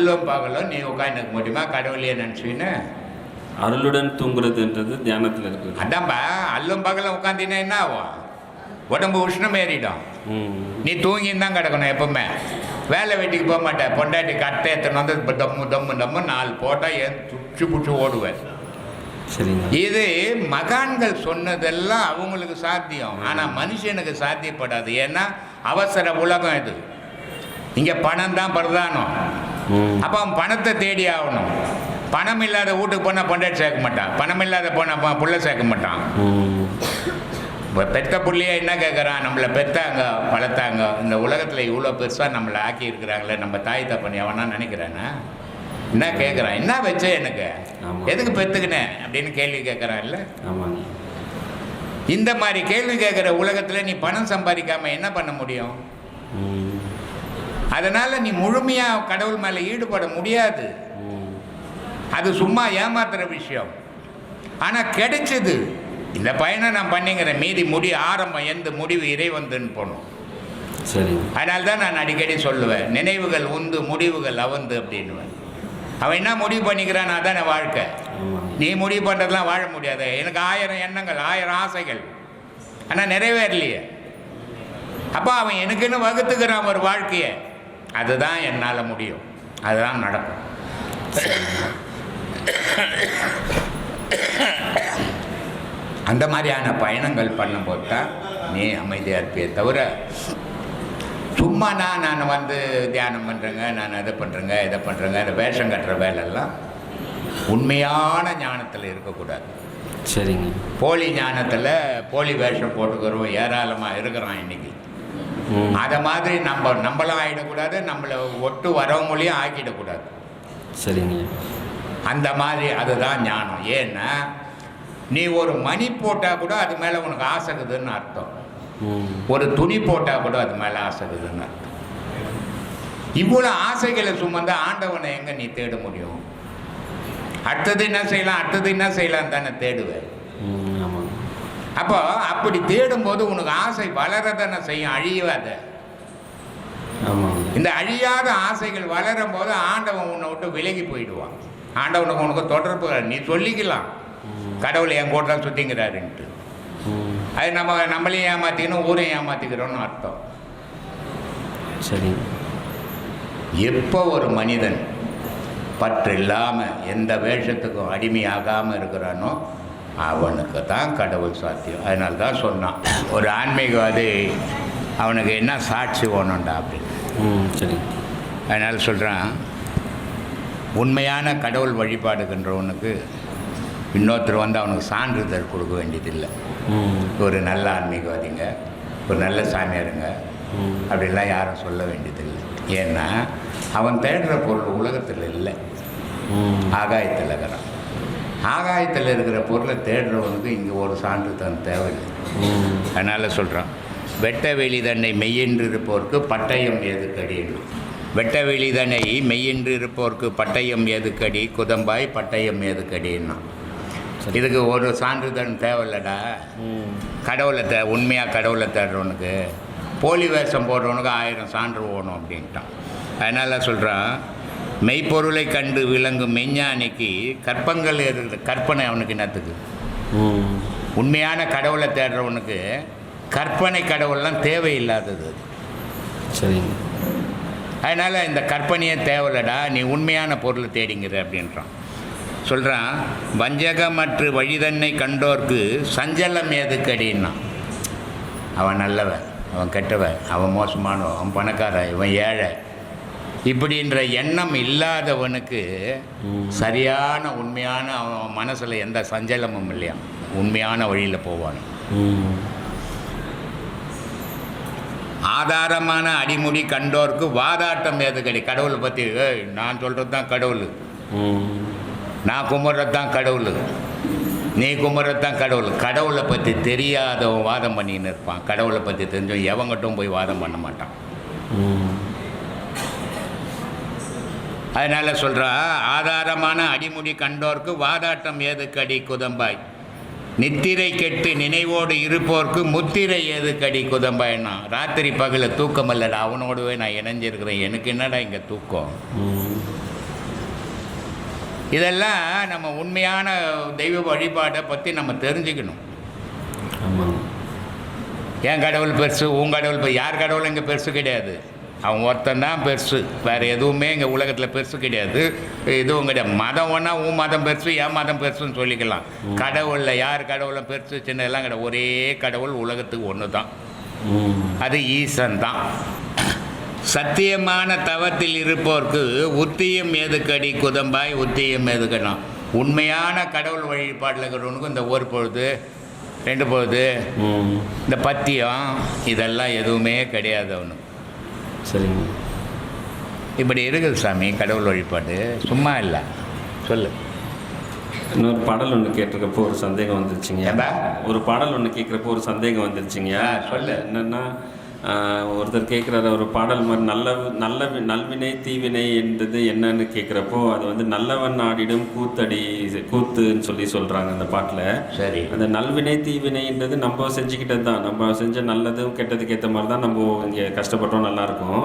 அல்லும் பகலும் நீ உட்காந்துக்க முடியுமா கடவுளையே நினச்சிக்கின்னு அருளுடன் தூங்குறதுன்றது தியானத்தில் இருக்குது அதான்பா அல்லும் பகலும் உட்காந்தினா என்ன ஆகும் உடம்பு உஷ்ணம் ஏறிடும் நீ தூங்கின்னு தான் கிடக்கணும் எப்பவுமே வேலை வெட்டிக்கு போக மாட்டேன் பொண்டாட்டி கட்டை எத்தனை வந்து இப்ப தம்மு தம்மு தம்மு நாலு போட்டால் ஏன் துச்சு புச்சு ஓடுவேன் இது மகான்கள் சொன்னதெல்லாம் அவங்களுக்கு சாத்தியம் ஆனால் மனுஷனுக்கு சாத்தியப்படாது ஏன்னா அவசர உலகம் இது இங்கே பணம் தான் பிரதானம் அப்போ அவன் பணத்தை தேடி ஆகணும். பணம் இல்லாத வீட்டுக்கு போனால் பொண்டாட்டி சேர்க்க மாட்டான். பணம் இல்லாத போனால் புள்ள சேர்க்க மாட்டான். இப்போ பெத்த புள்ளைய என்ன கேட்குறான் நம்மளை பெத்தாங்க வளர்த்தாங்க. இந்த உலகத்தில் இவ்வளோ பெருசாக நம்மளை ஆக்கி இருக்கிறாங்களே நம்ம தாய் தப்பனி அவனா நினைக்கிறானா? என்ன கேட்குறான் என்ன வச்ச எனக்கு. எதுக்கு பெத்துக்கினேன் அப்படின்னு கேள்வி கேட்குறான் இல்லை? ஆமாங்க இந்த மாதிரி கேள்வி கேட்குற உலகத்தில் நீ பணம் சம்பாதிக்காம என்ன பண்ண முடியும்? அதனால் நீ முழுமையாக கடவுள் மேலே ஈடுபட முடியாது. அது சும்மா ஏமாத்துற விஷயம். ஆனால் கிடைச்சது. இந்த பயணம் நான் பண்ணிங்கிறேன் மீதி முடி ஆரம்பம் எந்த முடிவு இறைவந்துன்னு போகணும் சரிங்க அதனால தான் நான் அடிக்கடி சொல்லுவேன் நினைவுகள் உந்து முடிவுகள் அவந்து அப்படின்னுவேன். அவன் என்ன முடிவு பண்ணிக்கிறான்? அதானே வாழ்க்கை. நீ முடிவு பண்ணுறதுலாம் வாழ முடியாது. எனக்கு ஆயிரம் எண்ணங்கள் ஆயிரம் ஆசைகள். ஆனால் நிறைவேறலையே. அப்போ அவன் எனக்குன்னு வகுத்துக்கிறான் ஒரு வாழ்க்கையை. அதுதான் என்னால் முடியும். அதுதான் நடக்கும். அந்த மாதிரியான பயணங்கள் பண்ணும்போது தான் நீ அமைதியாக இருப்பியே தவிர சும்மா நான் நான் வந்து தியானம் பண்ணுறேங்க நான் அதை பண்ணுறேங்க இதை பண்ணுறேங்க இந்த வேஷம் கட்டுற வேலையெல்லாம் உண்மையான ஞானத்தில் இருக்கக்கூடாது. சரிங்க. போலி ஞானத்தில் போலி வேஷம் போட்டுக்கிறோம் ஏராளமாக இருக்கிறான் இன்னைக்கு. ம் அதை மாதிரி நம்ம நம்மளும் ஆகிடக்கூடாது நம்மளை ஒட்டு வரவங்களையும் ஆக்கிடக்கூடாது. சரிங்க. அந்த மாதிரி அதுதான் ஞானம். ஏன்னா நீ ஒரு மணி போட்டால் கூட அது மேலே உனக்கு ஆசைக்குதுன்னு அர்த்தம். ம். ஒரு துணி போட்டால் கூட அது மேலே ஆசைக்குதுன்னு அர்த்தம். இவ்வளோ ஆசைகளை சுமந்து ஆண்டவனை எங்கே நீ தேட முடியும்? அடுத்தது என்ன செய்யலாம்? அடுத்தது என்ன செய்யலாம் தானே தேடுவேன் அப்போ அப்படி தேடும்போது உனக்கு ஆசை வளரதானே செய்யும் அழியாத. இந்த அழியாத ஆசைகள் வளரும் போது ஆண்டவன் உன்னை விட்டு விலகி போயிடுவான். ஆண்டவனுக்கு உனக்கு தொடர்பு நீ சொல்லிக்கலாம். கடவுள் என் கூட தான் சுற்றிங்கிறாருன்ட்டு அது நம்ம நம்மளையும் ஏமாற்றிக்கணும் ஊரையும் ஏமாற்றிக்கிறோன்னு அர்த்தம். சரிங்க எப்போ ஒரு மனிதன் பற்று இல்லாமல் எந்த வேஷத்துக்கும் அடிமையாகாமல் இருக்கிறானோ அவனுக்கு தான் கடவுள் சாத்தியம். அதனால தான் சொன்னான். ஒரு ஆன்மீகவாதி அவனுக்கு என்ன சாட்சி வேணும்டா அப்படின்னு சரிங்க அதனால் சொல்கிறான் உண்மையான கடவுள் வழிபாடுகின்றவனுக்கு இன்னொருத்தர் வந்து அவனுக்கு சான்றிதழ் கொடுக்க வேண்டியதில்லை. ஒரு நல்ல ஆன்மீகவாதிங்க ஒரு நல்ல சாமியாருங்க. அப்படிலாம் யாரும் சொல்ல வேண்டியதில்லை. ஏன்னா அவன் தேடுற பொருள் உலகத்தில் இல்லை. ஆகாயத்தில் இருக்கிறான். ஆகாயத்தில் இருக்கிற பொருளை தேடுறவனுக்கு இங்கே ஒரு சான்றிதழ் தேவையில்லை. ம் அதனால் சொல்கிறான் வெட்ட வெளி தன்னை மெய்யென்று இருப்போருக்கு பட்டயம் எதுக்கடின்னு வெட்ட வெளி தன்னை மெய்யென்று இருப்போருக்கு பட்டயம் எதுக்கடி குதம்பாய் பட்டயம் எதுக்கடின்னா இதுக்கு ஒரு சான்றிதழ் தேவையில்லடா. கடவுளை தே உண்மையாக கடவுளை தேடுறவனுக்கு. போலி வேஷம் போடுறவனுக்கு ஆயிரம் சான்று போகணும் அப்படின்ட்டான். அதனால் சொல்கிறான் மெய்ப்பொருளை கண்டு விளங்கும் மெஞ்ஞானிக்கு கற்பங்கள் இருக்குது கற்பனை அவனுக்கு என்னத்துக்கு? உண்மையான கடவுளை தேடுறவனுக்கு கற்பனை கடவுள்லாம் தேவையில்லாதது அது. சரிங்க. அதனால் இந்த கற்பனையே தேவையில்லடா நீ உண்மையான பொருளை தேடிங்கிற அப்படின்றான். சொல்கிறான் வஞ்சகமற்று வழிதன்னை கண்டோர்க்கு சஞ்சலம் எதுக்கடின்னா அவன் நல்லவன் அவன் கெட்டவன் அவன் மோசமானவன் அவன் பணக்காரன் இவன் ஏழை. இப்படின்ற எண்ணம் இல்லாதவனுக்கு சரியான உண்மையான அவன் மனசில் எந்த சஞ்சலமும் இல்லையா? உண்மையான வழியில் போவான். ஆதாரமான அடிமுடி கண்டோருக்கு வாதாட்டம் எதுக்கடி கடவுளை பற்றி நான் சொல்கிறது தான் கடவுள். நான் கும்பிட்றது தான் கடவுள். நீ கும்பிட்றது தான் கடவுள். கடவுளை பற்றி தெரியாதவன் வாதம் பண்ணின்னு இருப்பான். கடவுளை பற்றி தெரிஞ்சவன் எவங்கிட்டும் போய் வாதம் பண்ண மாட்டான். அதனால சொல்கிறா ஆதாரமான அடிமுடி கண்டோர்க்கு வாதாட்டம் ஏதுக்கடி குதம்பாய்? நித்திரை கெட்டு நினைவோடு இருப்போர்க்கு முத்திரை ஏதுக்கடி குதம்பாய்னா? ராத்திரி பகல தூக்கம் இல்லடா அவனோடவே நான் இணைஞ்சிருக்கிறேன். எனக்கு என்னடா இங்கே தூக்கம்? இதெல்லாம் நம்ம உண்மையான தெய்வ வழிபாட்டை பற்றி நம்ம தெரிஞ்சுக்கணும். என் கடவுள் பெருசு உன் கடவுள் யார் கடவுள் இங்கே பெருசு கிடையாது. அவன் ஒருத்தன் தான் பெருசு. வேறு எதுவுமே இங்கே உலகத்தில் பெருசு கிடையாது. எதுவும் கிடையாது மதம் ஒன்றா உன் மதம் பெருசு என் மதம் பெருசுன்னு சொல்லிக்கலாம். கடவுளில் யார் கடவுளும் பெருசு சின்னதெல்லாம் கிடையாது. ஒரே கடவுள் உலகத்துக்கு ஒன்று தான் அது ஈசன் தான் சத்தியமான தவத்தில் இருப்போர்க்கு உத்தியம் எதுக்கடி? குதம்பாய் உத்தியம் எதுக்கணும் உண்மையான கடவுள் வழிபாட்டில் இருக்கிறவனுக்கும் இந்த ஒரு பொழுது ரெண்டு பொழுது இந்த பத்தியம் இதெல்லாம் எதுவுமே கிடையாது அவனு சரிங்க இப்படி இருக்குது சாமி கடவுள் வழிபாடு. சும்மா இல்லை. சொல்லு. இன்னொரு பாடல் ஒன்று கேட்டிருக்கப்போ ஒரு சந்தேகம் வந்துருச்சுங்க? ஒரு பாடல் ஒன்று கேட்குறப்போ ஒரு சந்தேகம் வந்துருச்சுங்க. சொல்லு. என்னன்னா ஒருத்தர் கேட்குறாரு ஒரு பாடல் மாதிரி நல்ல நல்ல நல்வினை தீவினை என்றது என்னன்னு கேட்குறப்போ அது வந்து நல்லவன் ஆடிடும் கூத்தடி கூத்துன்னு சொல்லி சொல்கிறாங்க அந்த பாட்டில். சரி. அந்த நல்வினை தீவினைன்றது நம்ம செஞ்சுக்கிட்டது தான். நம்ம செஞ்ச நல்லதும் கெட்டதுக்கு ஏற்ற மாதிரி தான் நம்ம இங்கே கஷ்டப்பட்டோம் நல்லா இருக்கும்.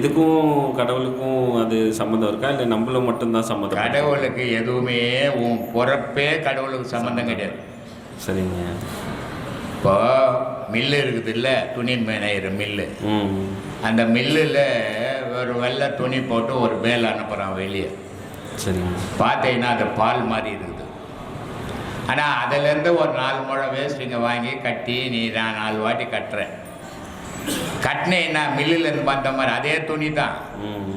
இதுக்கும் கடவுளுக்கும் அது சம்மந்தம் இருக்கா? இல்லை நம்மளும் மட்டும்தான் சம்மந்தம் கடவுளுக்கு எதுவுமே உன் பிறப்பே கடவுளுக்கு சம்மந்தம் கிடையாது. சரிங்க. இப்போ மில்லு இருக்குது இல்லை துணி மேனையிற மில்லு. அந்த மில்லில் ஒரு வெள்ளை துணி போட்டு ஒரு மேல் அனுப்புகிறான் வெளியே. சரிங்க. பார்த்தீங்கன்னா அது பால் மாதிரி இருக்குது. ஆனால் அதுலேருந்து ஒரு நாலு முழம் வேஸ்ட்டுங்க வாங்கி கட்டி நீ நான் நாலு வாட்டி கட்டுறேன். கட்டினேன்னா மில்லுலேருந்து வந்த மாதிரி அதே துணி தான்.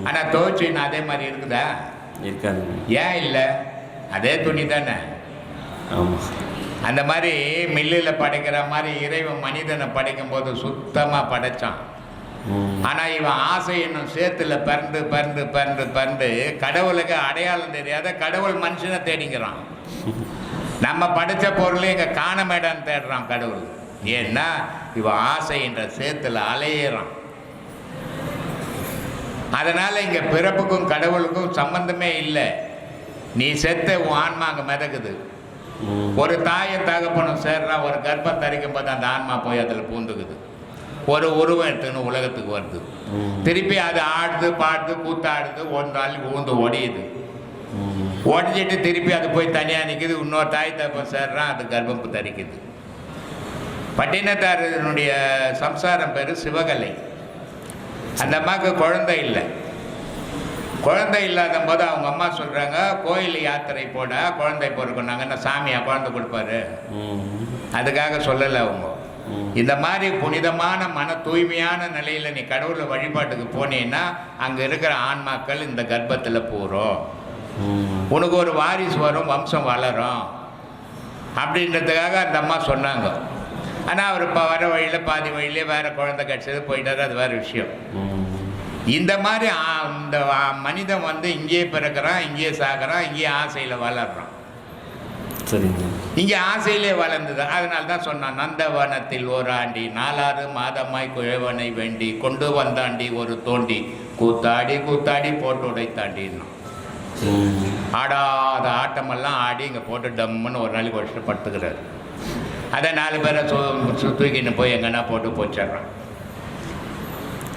ஆனால் துவைச்சின்னா அதே மாதிரி இருக்குதா? இருக்காதுங்க. ஏன் இல்லை? அதே துணி தானே? ஆமாம் அந்த மாதிரி மில்லில் படைக்கிற மாதிரி இறைவன் மனிதனை படைக்கும்போது சுத்தமாக படைச்சான். ம். ஆனால் இவன் ஆசை என்னும் சேத்துல பறந்து பறந்து பறந்து பறந்து கடவுளுக்கு அடையாளம் தெரியாத கடவுள் மனுஷனை தேடிக்கிறான். நம்ம படைச்ச பொருளை இங்கே காணமேடான்னு தேடுறான் கடவுள். ஏன்னா இவன் ஆசை என்ற சேத்துல அலையிறான். அதனால இங்க பிறப்புக்கும் கடவுளுக்கும் சம்பந்தமே இல்லை. நீ செத்த உன் ஆன்மா அங்கே மிதக்குது. ஒரு தாயும் தகப்பனும் சேர்றா ஒரு கர்ப்பம் தரிக்கும் போது அந்த ஆன்மா போய் அதில் பூந்துக்குது. ஒரு உருவம் எடுத்துன்னு உலகத்துக்கு வருது. திருப்பி அது ஆடுது பாடுது கூத்தாடுது ஒன்றால் ஊந்து ஒடியுது. ஒடிஞ்சிட்டு திருப்பி அது போய் தனியாக நிற்குது இன்னொரு தாய் தகப்பம் சேர்றான் அது கர்ப்பம் தரிக்குது. பட்டினத்தாரனுடைய சம்சாரம் பேர் சிவகலை. அந்த அம்மாவுக்கு குழந்தை இல்லை. குழந்தை இல்லாத போது அவங்க அம்மா சொல்கிறாங்க கோயில் யாத்திரை போட குழந்தை பிறக்குனாங்க என்ன சாமியா குழந்தை கொடுப்பாரு? அதுக்காக சொல்லலை அவங்க. இந்த மாதிரி புனிதமான மன தூய்மையான நிலையில் நீ கடவுளை வழிபாட்டுக்கு போனீன்னா அங்கே இருக்கிற ஆன்மாக்கள் இந்த கர்ப்பத்தில் பூரும். ம் உனக்கு ஒரு வாரிசு வரும் வம்சம் வளரும். அப்படின்றதுக்காக அந்த அம்மா சொன்னாங்க. ஆனால் அவர் இப்போ வர வழியில் பாதி வழியிலே வேறு குழந்தை கிடச்சது போயிட்டாரு அது வேறு விஷயம். இந்த மாதிரி இந்த மனிதன் வந்து இங்கேயே பிறக்கிறான் இங்கேயே சாகிறான் இங்கேயே ஆசையில் வளர்றான். சரிங்க. இங்கே ஆசையிலே வளர்ந்தது. அதனால தான் சொன்னான் நந்தவனத்தில் ஓராண்டி நாலாறு மாதமாய் குழவனை வேண்டி கொண்டு வந்தாண்டி ஒரு தோண்டி. கூத்தாடி கூத்தாடி போட்டு உடைத்தாண்டின்னு. ஆடாத ஆட்டமெல்லாம் ஆடி இங்கே போட்டு டம்முன்னு ஒரு நாளைக்கு வச்சுட்டு படுத்துக்கிறாரு. அதை நாலு பேரை தூக்கின்னு போய் எங்கன்னா போட்டு போச்சிடுறான்.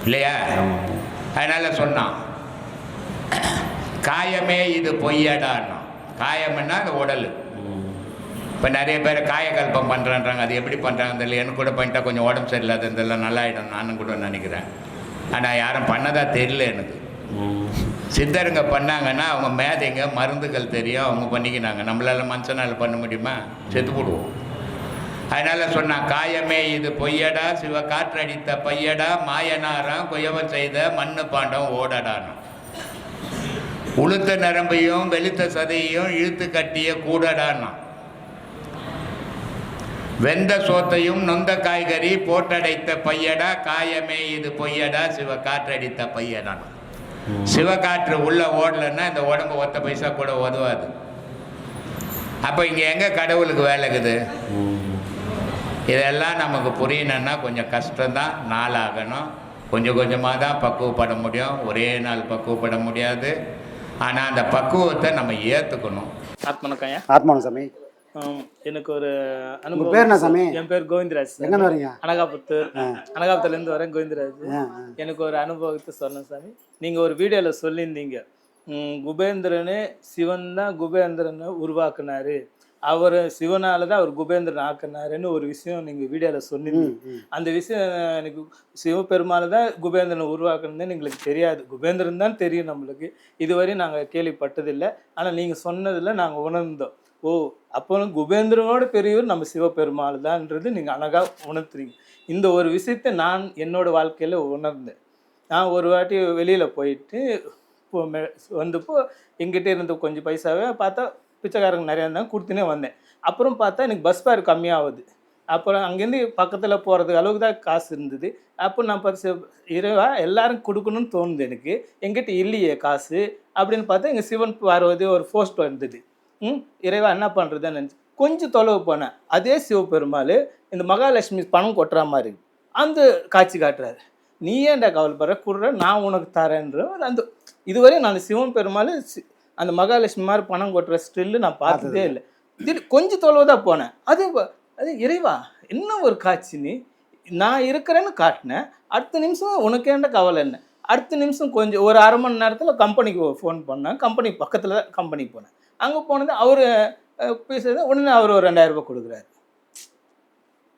இல்லையா? அதனால் சொன்னான் காயமே இது பொய்யடான்னா காயம்னா அந்த உடல். இப்போ நிறைய பேர் காயக்கல்பம் பண்ணுறான்றாங்க அது எப்படி பண்ணுறாங்க தெரியல. எனக்கு கூட பண்ணிட்டா கொஞ்சம் உடம்பு சரியில்லாத இதெல்லாம் நல்லாயிடும் நானும் கூட நினைக்கிறேன். ஆனால் யாரும் பண்ணதா தெரியல எனக்கு. சித்தருங்க பண்ணாங்கன்னா அவங்க மேதைங்க மருந்துகள் தெரியும் அவங்க பண்ணிக்கினாங்க. நம்மளால மனுஷனால் பண்ண முடியுமா? செத்து போடுவோம். அதனால சொன்னான் காயமே இது பொய்யடா சிவ காற்றடித்த பையடா மாயனாராம் குயவன் செய்த மண்ணு பாண்டம் ஓடடான்னு உளுத்த நரம்பையும் வெளுத்த சதையையும் இழுத்து கட்டிய கூடடான்னா வெந்த சோத்தையும் நொந்த காய்கறி போட்டடைத்த பையடா காயமே இது பொய்யடா சிவ காற்றடித்த பையடான் ம். சிவகாற்று உள்ள ஓடலைன்னா இந்த உடம்பு ஒத்த பைசா கூட உதவாது அப்போ இங்கே எங்கே கடவுளுக்கு வேலை இருக்குது? இதெல்லாம் நமக்கு புரியணுன்னா கொஞ்சம் கஷ்டம்தான். நாள் ஆகணும் கொஞ்சம் கொஞ்சமாக தான் பக்குவப்பட முடியும். ஒரே நாள் பக்குவப்பட முடியாது. ஆனால் அந்த பக்குவத்தை நம்ம ஏற்றுக்கணும் ஆத்மனக்காயா ஆத்மானம் சாமி. எனக்கு ஒரு உங்க அனுபவம் பேர் என்ன சாமி? என் பேர் கோவிந்தராஜ். எங்கன்னு வரீங்க? அனகாபுத்தூர். அனகாபுத்தூர்ல இருந்து வரேன் கோவிந்தராஜ். எனக்கு ஒரு அனுபவத்தை சொன்னேன் சாமி. நீங்க ஒரு வீடியோல சொல்லியிருந்தீங்க. குபேந்திரனே சிவன் தான் குபேந்திரனை உருவாக்குனாரு. அவர் சிவனால தான் அவர் குபேந்திரன் ஆக்குனாருன்னு ஒரு விஷயம் நீங்க வீடியோல சொன்னீங்க. அந்த விஷயம் எனக்கு சிவபெருமாள் தான் குபேந்திரனை உருவாக்குனதுன்னு எங்களுக்கு தெரியாது. குபேந்திரன் தான் தெரியும் நம்மளுக்கு. இதுவரை நாங்கள் கேள்விப்பட்டதில்லை. ஆனால் நீங்கள் சொன்னதில் நாங்கள் உணர்ந்தோம். ஓ அப்போ குபேந்திரனோட பெரியவர் நம்ம சிவபெருமாள் தான்ன்றது நீங்கள் அழகாக உணர்த்துறீங்க. இந்த ஒரு விஷயத்தை நான் என்னோட வாழ்க்கையில் உணர்ந்தேன். நான் ஒரு வாட்டி வெளியில் போயிட்டு வந்தப்போ எங்கிட்ட இருந்த கொஞ்சம் பைசாவே பார்த்தா பிச்சைக்காரங்க நிறையா இருந்தாங்க கொடுத்துனே வந்தேன். அப்புறம் பார்த்தா எனக்கு பஸ் ஃபேர் கம்மியாகுது. அப்புறம் அங்கேருந்து பக்கத்தில் போகிறதுக்கு அளவுக்கு தான் காசு இருந்தது. அப்போ நான் பரிசு இரவா எல்லாரும் கொடுக்கணும்னு தோணுது எனக்கு. எங்கிட்ட இல்லையே காசு. அப்படின்னு பார்த்தா எங்கள் சிவன் பார்வதி ஒரு போஸ்ட் வந்தது. ம் இறைவா என்ன பண்ணுறதுன்னு நினச்சி கொஞ்சம் தொலைவு போனேன். அதே சிவபெருமாள் இந்த மகாலட்சுமி பணம் கொட்டுற மாதிரி அந்த காட்சி காட்டுறாரு. நீ ஏன்டா கவலைப்படுற? குடுற நான் உனக்கு தரேன்ற அந்த இதுவரையும் நான் சிவன் பெருமாள் சி- அந்த மகாலட்சுமி மாதிரி பணம் கொட்டுற ஸ்டில்லு நான் பார்த்ததே இல்லை. திடீர் கொஞ்சம் தொலைவு தான் போனேன். அது அது இறைவா என்ன ஒரு காட்சி நீ? நான் இருக்கிறேன்னு காட்டினேன். அடுத்த நிமிஷம் உனக்கு ஏன்டா கவலை என்ன? அடுத்த நிமிஷம் கொஞ்சம் ஒரு அரை மணி நேரத்தில் கம்பெனிக்கு ஃபோன் பண்ணேன். கம்பெனி பக்கத்தில் தான் கம்பெனிக்கு போனேன். அங்கே போனது அவர் பேசுறது உடனே அவர் ஒரு ரெண்டாயிரம் ரூபாய் கொடுக்குறாரு.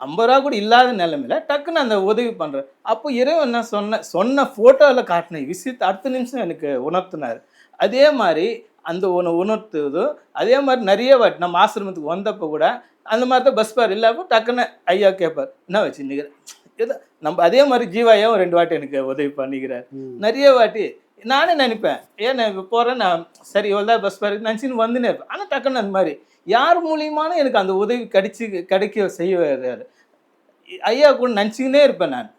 ஐம்பது ரூபா கூட இல்லாத நிலைமையில டக்குன்னு அந்த உதவி பண்ணுறாரு அப்போ இறைவன் என்ன சொன்ன சொன்ன ஃபோட்டோவில் காட்டின விஷயத்தை அடுத்த நிமிஷம் எனக்கு உணர்த்தினார். அதே மாதிரி அந்த உண உணர்த்துவதும் அதே மாதிரி நிறைய வாட்டி நம்ம ஆசிரமத்துக்கு வந்தப்போ கூட அந்த மாதிரி தான் பஸ் பார் இல்லாம டக்குன்னு ஐயா கேட்பார் என்ன வச்சு நிற்கிறேன் ஏதோ நம்ம அதே மாதிரி ஜீவாயாவும் ரெண்டு வாட்டி எனக்கு உதவி பண்ணிக்கிறார். நிறைய வாட்டி நானே நினைப்பேன் ஏன் நான் இப்போ போகிறேன் நான் சரி இவ்வளோ தான் பஸ் பாருக்கு நினச்சின்னு வந்துனே இருப்பேன். ஆனால் டக்குன்னு அந்த மாதிரி யார் மூலியமான எனக்கு அந்த உதவி கிடைச்சி கிடைக்க செய்ய வர்றாரு ஐயா கூட நினச்சிக்கினே இருப்பேன் நான்.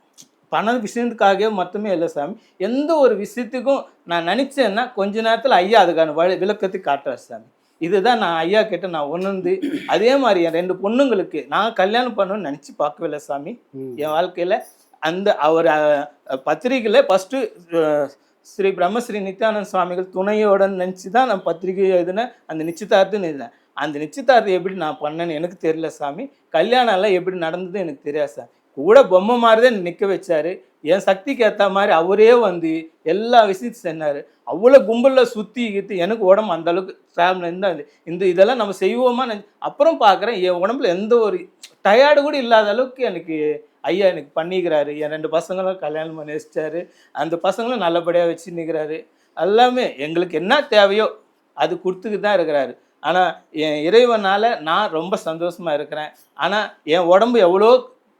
பண விஷயத்துக்காகவே மொத்தமே இல்லை சாமி. எந்த ஒரு விஷயத்துக்கும் நான் நினச்சேன்னா கொஞ்ச நேரத்தில் ஐயா அதுக்கான வழி விளக்கத்தை காட்டுறார் சாமி. இதுதான் நான் ஐயா கிட்ட நான் உணர்ந்து அதே மாதிரி என் ரெண்டு பொண்ணுங்களுக்கு நான் கல்யாணம் பண்ணணும்னு நினச்சி பார்க்கவே இல்லை சாமி. என் வாழ்க்கையில் அந்த அவர் பத்திரிகையில் ஃபஸ்ட்டு ஸ்ரீ பிரம்மஸ்ரீ நித்யானந்த சுவாமிகள் துணையோட நினச்சி தான் நான் பத்திரிகை எழுதினேன் அந்த நிச்சயதார்த்தம் எழுதினேன். அந்த நிச்சயதார்த்தம் எப்படி நான் பண்ணேன்னு எனக்கு தெரியல சாமி. கல்யாணம் எல்லாம் எப்படி நடந்தது எனக்கு தெரியாது சார் கூட பொம்மை மாதிரி தான் நிற்க வச்சாரு. என் சக்திக்கு ஏற்ற மாதிரி அவரே வந்து எல்லா விஷயத்தையும் சென்னார் அவ்வளோ கும்பலில் சுற்றி கித்து எனக்கு உடம்பு அந்த அளவுக்கு தான் இந்த இதெல்லாம் நம்ம செய்வோமா அப்புறம் பார்க்குறேன் என் உடம்புல எந்த ஒரு டயர்டு கூட இல்லாத அளவுக்கு எனக்கு ஐயா எனக்கு பண்ணிக்கிறாரு. என் ரெண்டு பசங்களும் கல்யாணம் பண்ணி வச்சிட்டாரு. அந்த பசங்களும் நல்லபடியாக வச்சு நிற்கிறாரு எல்லாமே எங்களுக்கு என்ன தேவையோ அது கொடுத்துக்கிட்டு தான் இருக்கிறாரு. ஆனால் என் இறைவனால் நான் ரொம்ப சந்தோஷமாக இருக்கிறேன். ஆனால் என் உடம்பு எவ்வளோ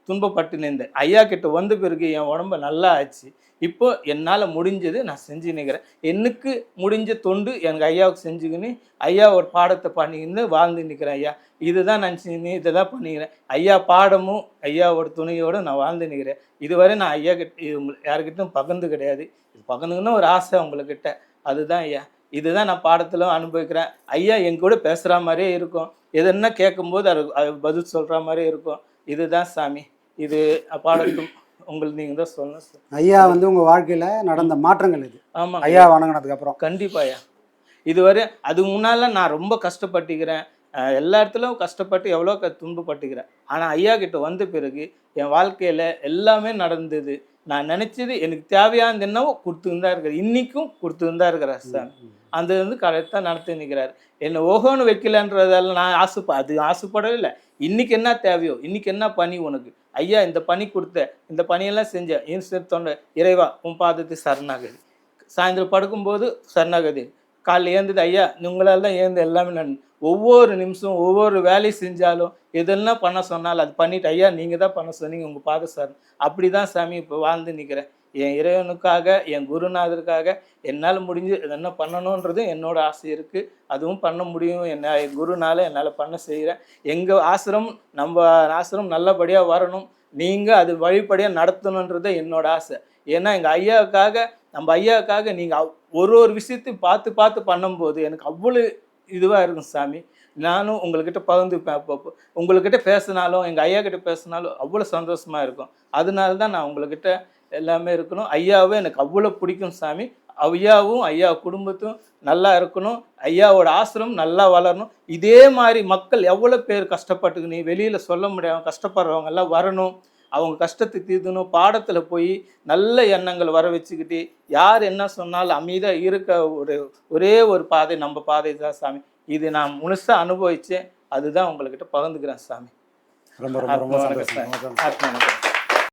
துன்பப்பட்டு நின்றேன். ஐயா கிட்ட வந்த பிறகு என் உடம்பு நல்லா ஆச்சு. இப்போ என்னால் முடிஞ்சது நான் செஞ்சு நிற்கிறேன் எனக்கு முடிஞ்ச தொண்டு எனக்கு ஐயாவுக்கு செஞ்சுக்கின்னு ஐயா ஒரு பாடத்தை பண்ணிக்கின்னு வாழ்ந்து நிற்கிறேன் ஐயா. இதுதான் நான் செஞ்சு இதை தான் பண்ணிக்கிறேன். ஐயா பாடமும் ஐயாவோட துணையோடு நான் வாழ்ந்து நிற்கிறேன் இதுவரை நான் ஐயா கிட்ட இது யார்கிட்டயும் பகிர்ந்து கிடையாது. இது பகிர்ந்துக்குன்னு ஒரு ஆசை உங்கள்கிட்ட அதுதான் ஐயா. இதுதான் நான் பாடத்தில் அனுபவிக்கிறேன். ஐயா என் கூட பேசுகிற மாதிரியே இருக்கும். எதுன்னா கேட்கும்போது அது பதில் சொல்கிற மாதிரியே இருக்கும். இதுதான் சாமி. இது பாடத்தும் உங்களுக்கு நீங்கள் தான் சொல்லணும் சார் ஐயா வந்து உங்க வாழ்க்கையில நடந்த மாற்றங்கள் இது. ஆமாம் ஐயா வணங்கினதுக்கு அப்புறம். கண்டிப்பாயா இதுவரை அதுக்கு முன்னால நான் ரொம்ப கஷ்டப்பட்டுக்கிறேன். எல்லா இடத்துலையும் கஷ்டப்பட்டு எவ்வளோ க துன்பப்பட்டுக்கிறேன். ஆனால் ஐயா கிட்ட வந்த பிறகு என் வாழ்க்கையில் எல்லாமே நடந்தது. நான் நினச்சது எனக்கு தேவையானது என்னவோ கொடுத்துன்னு தான் இருக்கிறேன். இன்றைக்கும் கொடுத்துன்னு தான் இருக்கிறேன் சார் அந்த வந்து கரெக்டாக நடத்தி நிற்கிறார் என்னை ஓஹோன்னு வைக்கலன்றதால நான் ஆசைப்ப அது ஆசைப்படவே இல்லை. இன்னைக்கு என்ன தேவையோ இன்னைக்கு என்ன பணி உனக்கு? ஐயா இந்த பணி கொடுத்த இந்த பணியெல்லாம் செஞ்ச என் தொண்டை இறைவா உன் பாதத்தை சரணாகுது. சாயந்தரம் படுக்கும்போது சரணாகதி. காலைல ஏந்தது ஐயா உங்களெல்லாம் ஏந்து எல்லாமே நான் ஒவ்வொரு நிமிஷம் ஒவ்வொரு வேலையும் செஞ்சாலும் எதெல்லாம் பண்ண சொன்னாலும் அது பண்ணிட்டு ஐயா நீங்கள் தான் பண்ண சொன்னீங்க உங்கள் பாத சார் அப்படி தான் சாமி இப்போ வாழ்ந்து நிற்கிறேன் என் இறைவனுக்காக என் குருநாதருக்காக என்னால் முடிஞ்சு என்ன பண்ணணுன்றது என்னோட ஆசை இருக்குது அதுவும் பண்ண முடியும். என்ன என் குருனால என்னால் பண்ண செய்கிறேன் எங்கள் ஆசிரம் நம்ம ஆசிரம் நல்லபடியாக வரணும். நீங்கள் அது வழிபடியாக நடத்தணுன்றது என்னோட ஆசை. ஏன்னா எங்கள் ஐயாவுக்காக நம்ம ஐயாவுக்காக நீங்கள் ஒரு ஒரு விஷயத்தையும் பார்த்து பார்த்து பண்ணும்போது எனக்கு அவ்வளோ இதுவாக இருக்கும் சாமி. நானும் உங்கள்கிட்ட பகிர்ந்துப்பேன் அப்பப்போ. உங்கள்கிட்ட பேசினாலும் எங்கள் ஐயா கிட்ட பேசினாலும் அவ்வளோ சந்தோஷமாக இருக்கும். அதனால தான் நான் உங்கள்கிட்ட எல்லாமே இருக்கணும். ஐயாவே எனக்கு அவ்வளோ பிடிக்கும் சாமி. ஐயாவும் ஐயா குடும்பத்தும் நல்லா இருக்கணும். ஐயாவோட ஆசிரமம் நல்லா வளரணும். இதே மாதிரி மக்கள் எவ்வளோ பேர் கஷ்டப்பட்டு நீ வெளியில் சொல்ல முடியாம கஷ்டப்படுறவங்க எல்லாம் வரணும். அவங்க கஷ்டத்தை தீர்க்கணும். பாடத்தில் போய் நல்ல எண்ணங்கள் வர வச்சுக்கிட்டு யார் என்ன சொன்னாலும் அமைதியாக இருக்க ஒரு ஒரே ஒரு பாதை நம்ம பாதை தான் சாமி. இது நான் முழுசாக அனுபவித்தேன் அதுதான் உங்கள்கிட்ட பகிர்ந்துக்கிறேன் சாமி. ரொம்ப ரொம்ப ரொம்ப ஆத்மா